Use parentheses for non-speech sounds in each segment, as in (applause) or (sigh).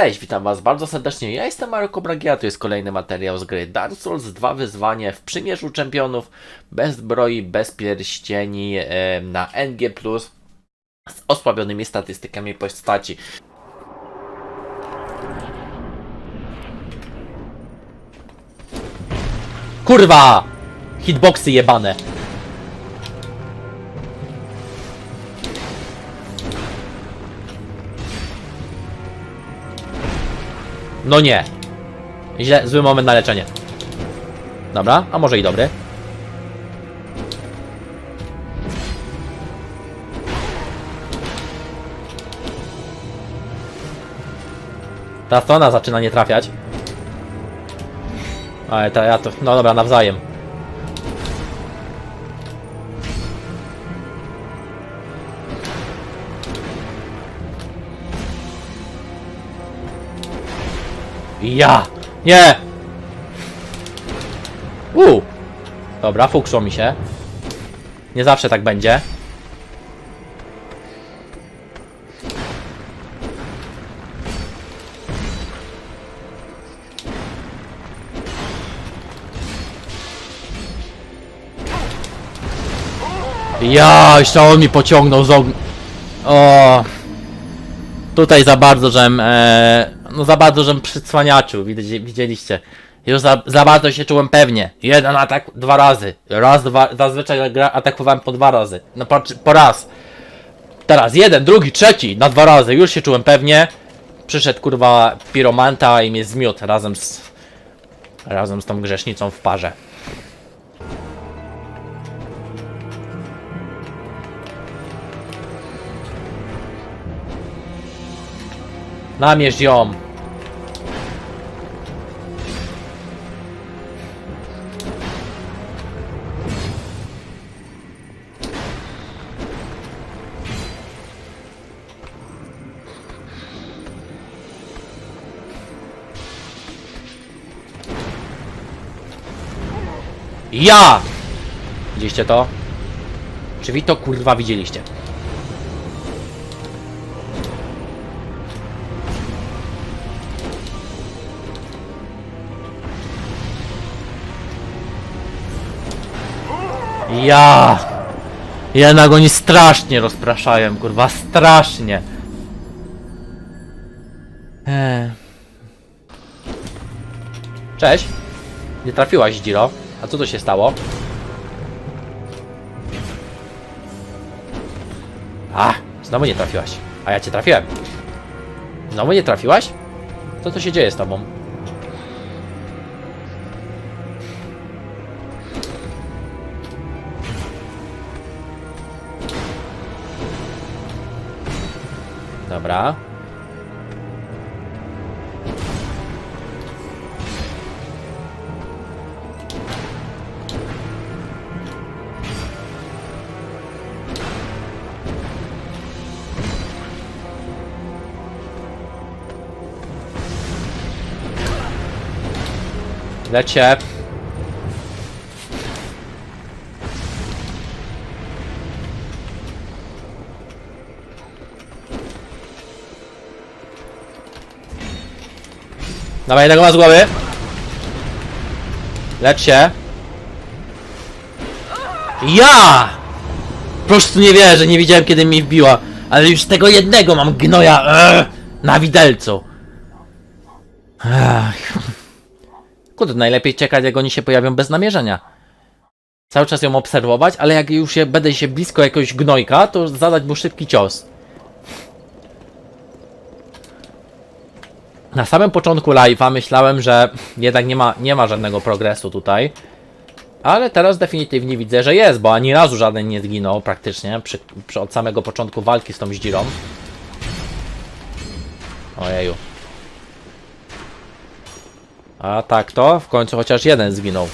Cześć, witam was bardzo serdecznie. Ja jestem Marko Bragia, to jest kolejny materiał z gry Dark Souls 2 wyzwanie w przymierzu czempionów, bez zbroi, bez pierścieni, na NG+, z osłabionymi statystykami postaci. Kurwa! Hitboxy jebane. No nie. Źle, zły moment na leczenie. Dobra, a może i dobry. Ta strona zaczyna nie trafiać. Ale to ja to. No dobra, nawzajem. Ja! Nie! U! Dobra, fuksło mi się. Nie zawsze tak będzie. Ja, jeszcze on mi pociągnął z ogn... O. Tutaj za bardzo, żem... E, no za bardzo, żem przycwaniaczył, widzi- widzieliście. Już za, za bardzo się czułem pewnie. Jeden atak dwa razy. Raz, dwa, zazwyczaj atakowałem po dwa razy. No po, po raz. Teraz jeden, drugi, trzeci, na dwa razy. Już się czułem pewnie. Przyszedł kurwa piromanta i mnie zmiótł razem z... Razem z tą grzesznicą w parze. Namierz ją. Ja! Widzieliście to? Czy wy to kurwa widzieliście? Ja! Jednak oni strasznie rozpraszają, kurwa, strasznie. Eee. Cześć. Nie trafiłaś, Dziro. A co to się stało? A, znowu nie trafiłaś. A ja cię trafiłem. Znowu nie trafiłaś? Co to się dzieje z tobą? Dobra. Lecie. Dawaj, jednego ma z głowy. Lecz się. Ja! Po prostu nie wierzę, nie widziałem kiedy mi wbiła. Ale już tego jednego mam gnoja eee, na widelcu. Ach. Kurde, najlepiej czekać jak oni się pojawią bez namierzenia. Cały czas ją obserwować, ale jak już się, będę się blisko jakiegoś gnojka, to zadać mu szybki cios. Na samym początku live'a myślałem, że jednak nie ma, nie ma żadnego progresu tutaj. Ale teraz definitywnie widzę, że jest, bo ani razu żaden nie zginął praktycznie przy, przy, od samego początku walki z tą zdzirą. Ojeju. A tak to, w końcu chociaż jeden zginął.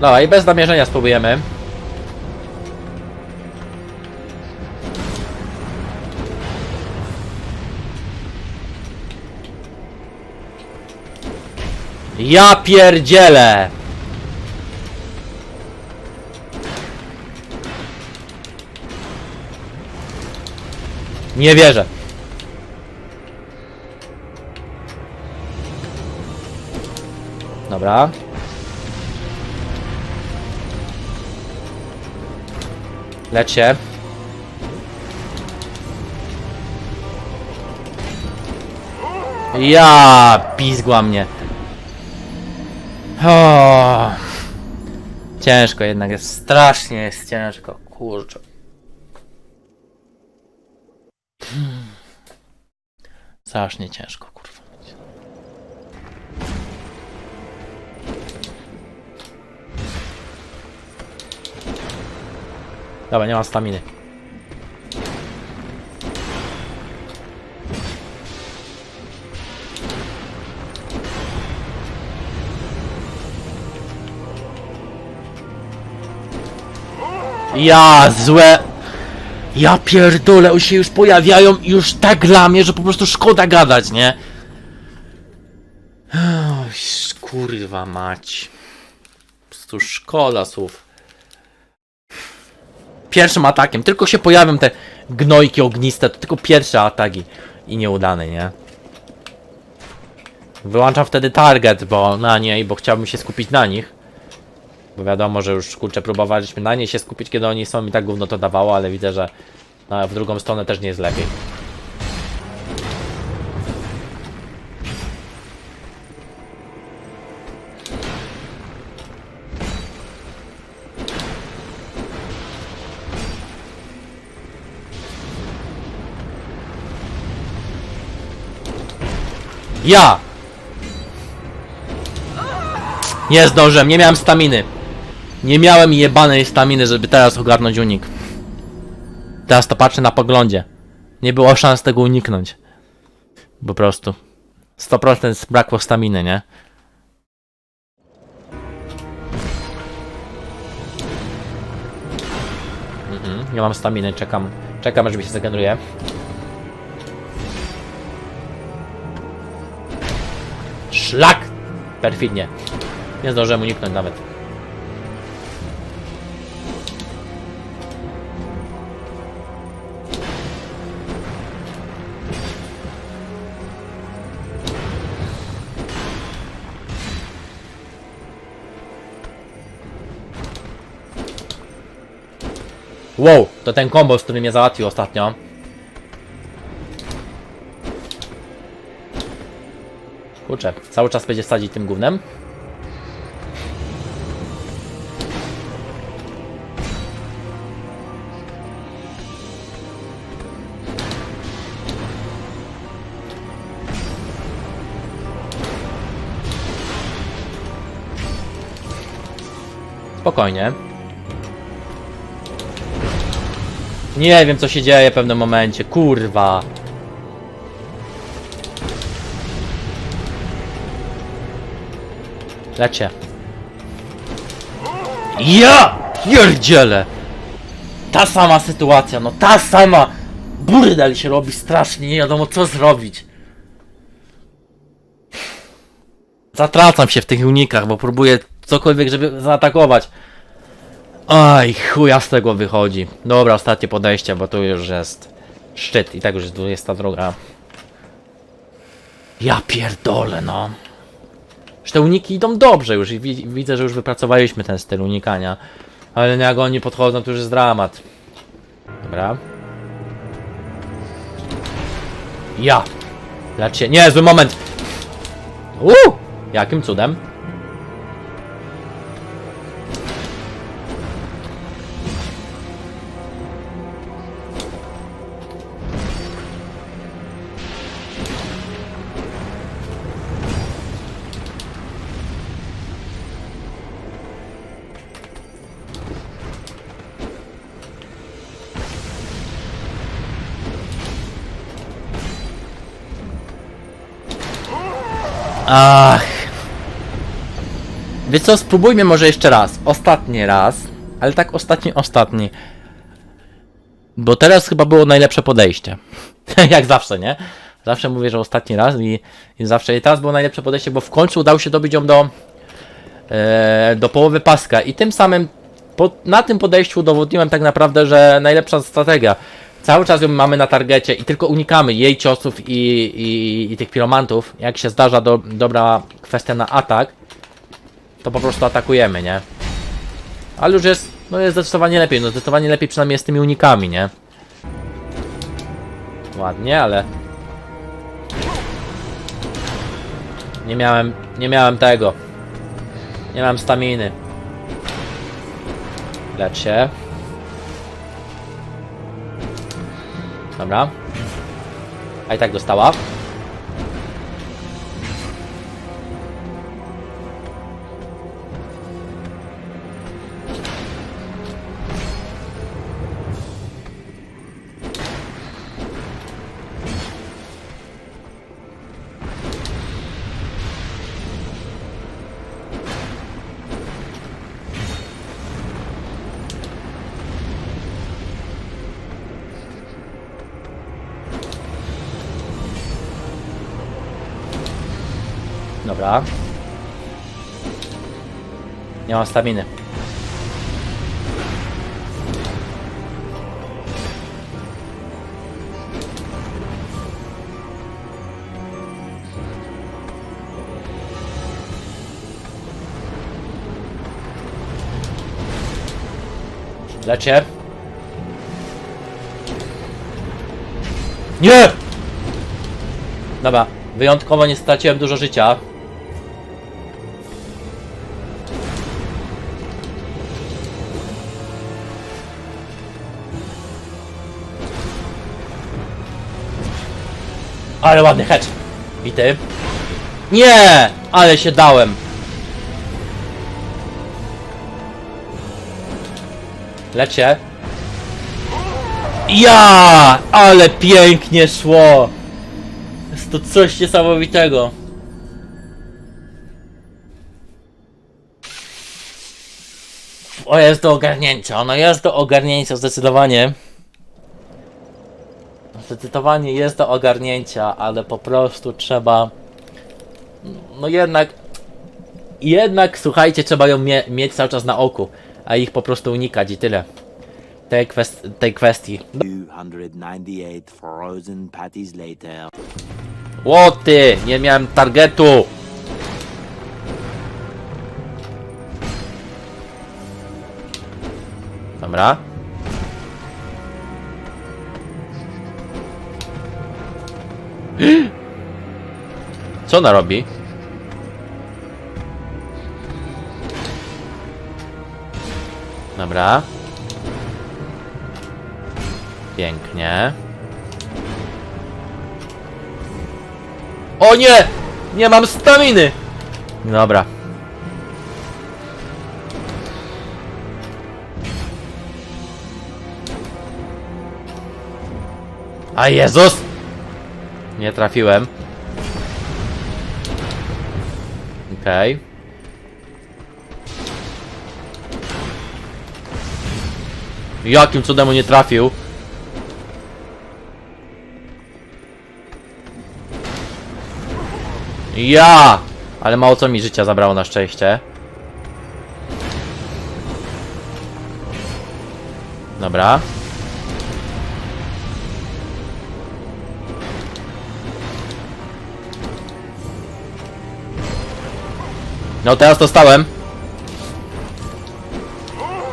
Dobra, i bez namierzenia spróbujemy. Ja pierdzielę! Nie wierzę. Dobra. Lecz się. Ja pizgła mnie. O. Ciężko jednak jest, strasznie jest ciężko, kurczę. Strasznie ciężko, kurwa. Dobra, nie mam staminy. Ja, złe. Ja pierdolę, oni się już pojawiają i już tak dla mnie, że po prostu szkoda gadać, nie? Oj, kurwa mać. Po prostu szkoda słów. Pierwszym atakiem, tylko się pojawią te gnojki ogniste, to tylko pierwsze ataki i nieudane, nie? Wyłączam wtedy target, bo na niej, bo chciałbym się skupić na nich. Bo wiadomo, że już kurczę próbowaliśmy na niej się skupić, kiedy oni są i tak gówno to dawało, ale widzę, że no, w drugą stronę też nie jest lepiej. Ja! Nie zdążyłem, nie miałem staminy. Nie miałem jebanej staminy, żeby teraz ogarnąć unik. Teraz to patrzę na poglądzie. Nie było szans tego uniknąć. Po prostu. 100% brakło staminy, nie? Mhm, nie mam staminy, czekam. Czekam, aż mi się zageneruje. Szlak! Perfidnie. Nie zdążyłem uniknąć nawet. Wow, to ten kombo, z którym mnie załatwił ostatnio. Kurczę, cały czas będzie sadzić tym gównem. Spokojnie. Nie wiem co się dzieje w pewnym momencie, kurwa. Lecie. Ja! Pierdziele! Ta sama sytuacja, no ta sama! Burdel się robi strasznie, nie wiadomo co zrobić. Zatracam się w tych unikach, bo próbuję cokolwiek, żeby zaatakować. Aj, chuja z tego wychodzi. Dobra, ostatnie podejście, bo tu już jest szczyt i tak już jest 22. Ja pierdolę, no. Że te uniki idą dobrze już widzę, że już wypracowaliśmy ten styl unikania. Ale jak oni podchodzą, to już jest dramat. Dobra. Ja. Się. Nie, zły moment. Uuu! Jakim cudem? Ach. Wiesz co, spróbujmy może jeszcze raz. Ostatni raz. Ale tak ostatni, ostatni. Bo teraz chyba było najlepsze podejście. (laughs) Jak zawsze, nie? Zawsze mówię, że ostatni raz i, i zawsze i teraz było najlepsze podejście, bo w końcu udało się dobić ją do, e, do połowy paska i tym samym po, na tym podejściu udowodniłem tak naprawdę, że najlepsza strategia. Cały czas ją mamy na targecie i tylko unikamy jej ciosów i, i, i tych piromantów. Jak się zdarza do, dobra kwestia na atak, to po prostu atakujemy, nie? Ale już jest, no jest zdecydowanie lepiej, no zdecydowanie lepiej przynajmniej z tymi unikami, nie? Ładnie, ale... Nie miałem, nie miałem tego. Nie miałem staminy. Lecz się. Dobra. A i tak dostała. Dobra. Nie mam staminy. Lecie. Nie! Dobra, wyjątkowo nie straciłem dużo życia. Ale ładny hedge. I ty? Nie! Ale się dałem. Lecie. Ja! Ale pięknie szło. Jest to coś niesamowitego. O, jest do ogarnięcia. Ono jest do ogarnięcia zdecydowanie. Zdecydowanie jest do ogarnięcia, ale po prostu trzeba. No jednak. Jednak słuchajcie, trzeba ją mie mieć cały czas na oku, a ich po prostu unikać i tyle. Tej, kwest tej kwestii. 298 frozen patties later. Łoty! Nie miałem targetu! Dobra. (gasps) Co ona robi? Dobra. Pięknie. O nie! Nie mam staminy! Dobra. A Jezus! Nie trafiłem. Okej. Jakim cudem nie trafił? Ja! Ale mało co mi życia zabrało na szczęście. Dobra. No teraz dostałem.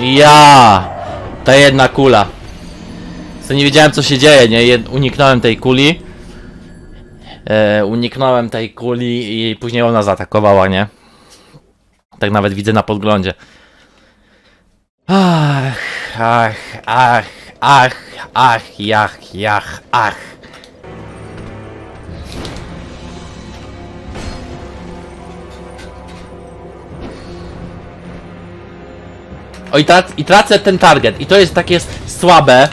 Ja! Ta jedna kula. Co nie wiedziałem co się dzieje, nie? Jed uniknąłem tej kuli. E, uniknąłem tej kuli i później ona zaatakowała, nie? Tak nawet widzę na podglądzie. Ach, ach, ach, ach, ach, jach, jach, ach. O, i, trac i tracę ten target. I to jest takie słabe.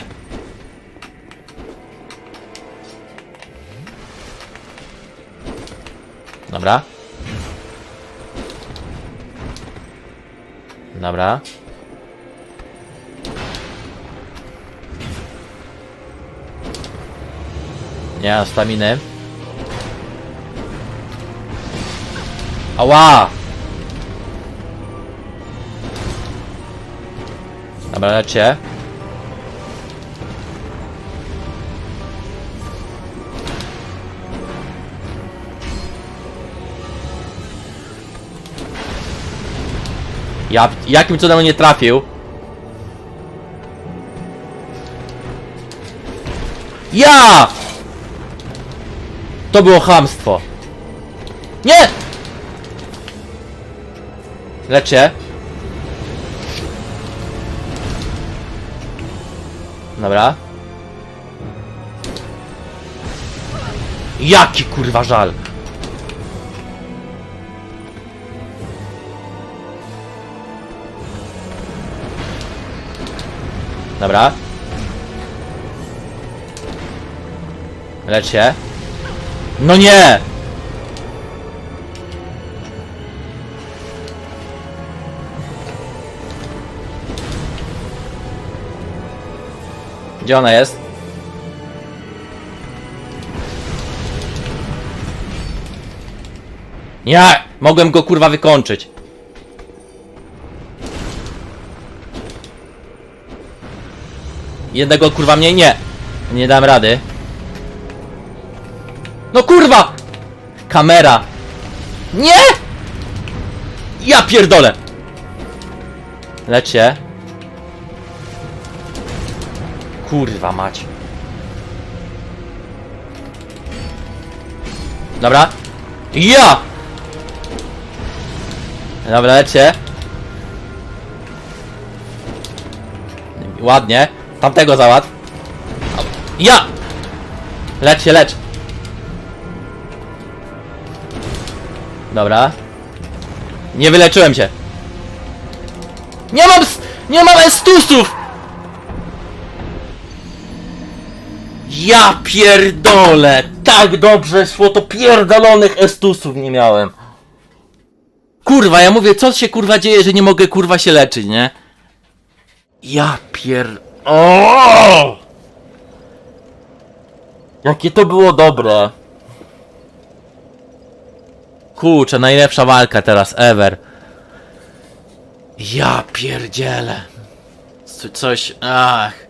Dobra. Dobra. Nie mam staminy. Ała! Dobra, lecie. Ja, jakim cudem nie trafił? Ja! To było chamstwo. Nie! Lecie. Dobra. Jaki kurwa żal. Dobra. Lecz się. No nie! Gdzie ona jest? Nie! Mogłem go kurwa wykończyć. Jednego kurwa mniej? Nie. Nie dam rady. No kurwa! Kamera. Nie! Ja pierdolę! Lecz Kurwa mać. Dobra. Ja! Dobra, lecę. Ładnie. Tamtego załatw. Ja! Lecz się, lecz. Dobra. Nie wyleczyłem się. Nie mam Nie mam estusów! Ja pierdolę! Tak dobrze szło, to pierdolonych estusów nie miałem. Kurwa, ja mówię, co się kurwa dzieje, że nie mogę kurwa się leczyć, nie? Ja pier... O! Jakie to było dobre. Kurczę, najlepsza walka teraz ever. Ja pierdzielę. Co- Coś, ach.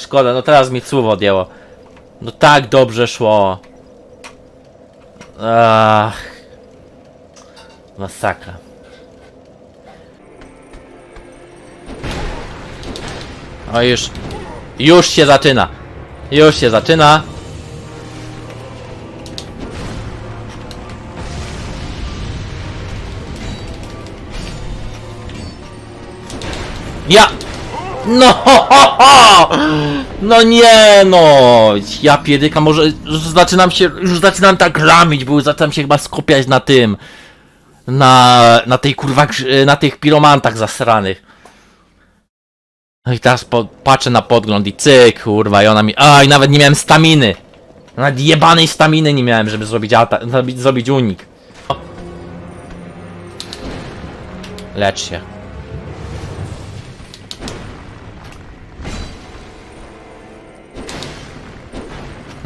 Szkoda, no teraz mi słowo odjęło. No tak dobrze szło. Ach. Masakra. O już. Już się zaczyna. Już się zaczyna. Ja! No! No nie no! Ja piedyka, może już zaczynam się, już zaczynam tak ramić, bo już zaczynam się chyba skupiać na tym. Na, na tej kurwa, na tych piromantach zasranych. No i teraz po, patrzę na podgląd i cyk, kurwa, i ona mi, aj, nawet nie miałem staminy. Nawet jebanej staminy nie miałem, żeby zrobić atak, zrobić, zrobić unik. Lecz się.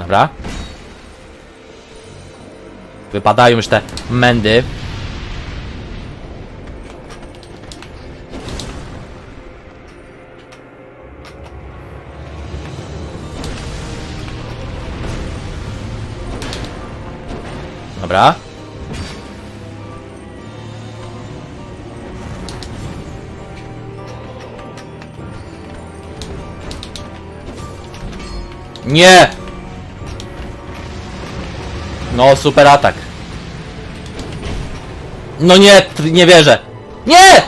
Dobra. Wypadają już te mędy. Dobra. Nie! No, super atak. No nie, nie wierzę. Nie!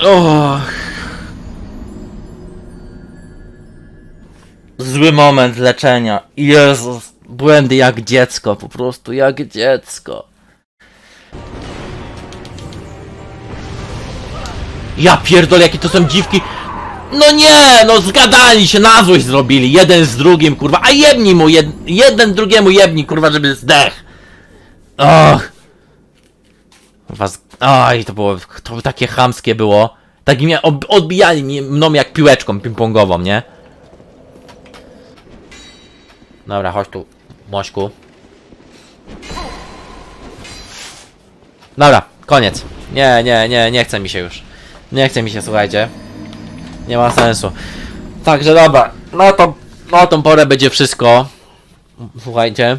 Och. Zły moment leczenia. Jezus. Błędy jak dziecko, po prostu jak dziecko. Ja pierdolę, jakie to są dziwki. No nie, no zgadali się, na złość zrobili, jeden z drugim, kurwa, a jedni mu, jed, jeden drugiemu jebni, kurwa, żeby zdech. Och. Was, oj, to było, to takie chamskie było. Tak mnie ob, odbijali mną jak piłeczką ping-pongową, nie? Dobra, chodź tu, Mośku. Dobra, koniec. Nie, nie, nie, nie chce mi się już. Nie chce mi się, słuchajcie. Nie ma sensu. Także dobra, no to na tą porę będzie wszystko. Słuchajcie.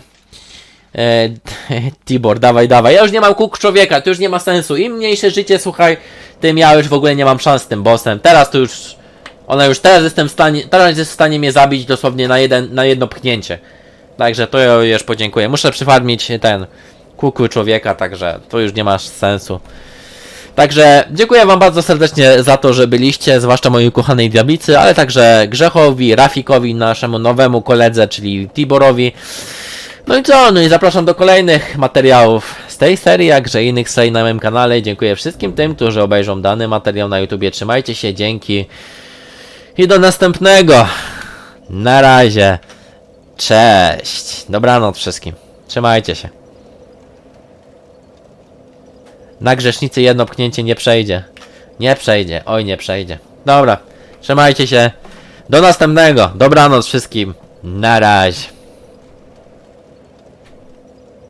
E, (laughs) Tibor, dawaj, dawaj. Ja już nie mam kuk człowieka, to już nie ma sensu. Im mniejsze życie, słuchaj, tym ja już w ogóle nie mam szans z tym bossem. Teraz to już. Ona już teraz jestem w stanie. Teraz jest w stanie mnie zabić dosłownie na, jeden, na jedno pchnięcie. Także to ja już podziękuję. Muszę przyfarmić ten kukły człowieka, także to już nie ma sensu. Także dziękuję Wam bardzo serdecznie za to, że byliście, zwłaszcza mojej kochanej diablicy, ale także Grzechowi, Rafikowi, naszemu nowemu koledze, czyli Tiborowi. No i co? No i zapraszam do kolejnych materiałów z tej serii, jakże innych serii na moim kanale. Dziękuję wszystkim tym, którzy obejrzą dany materiał na YouTubie. Trzymajcie się, dzięki. I do następnego. Na razie. Cześć. Dobranoc wszystkim. Trzymajcie się. Na grzesznicy jedno pchnięcie nie przejdzie. Nie przejdzie. Oj, nie przejdzie. Dobra. Trzymajcie się. Do następnego. Dobranoc wszystkim. Na razie.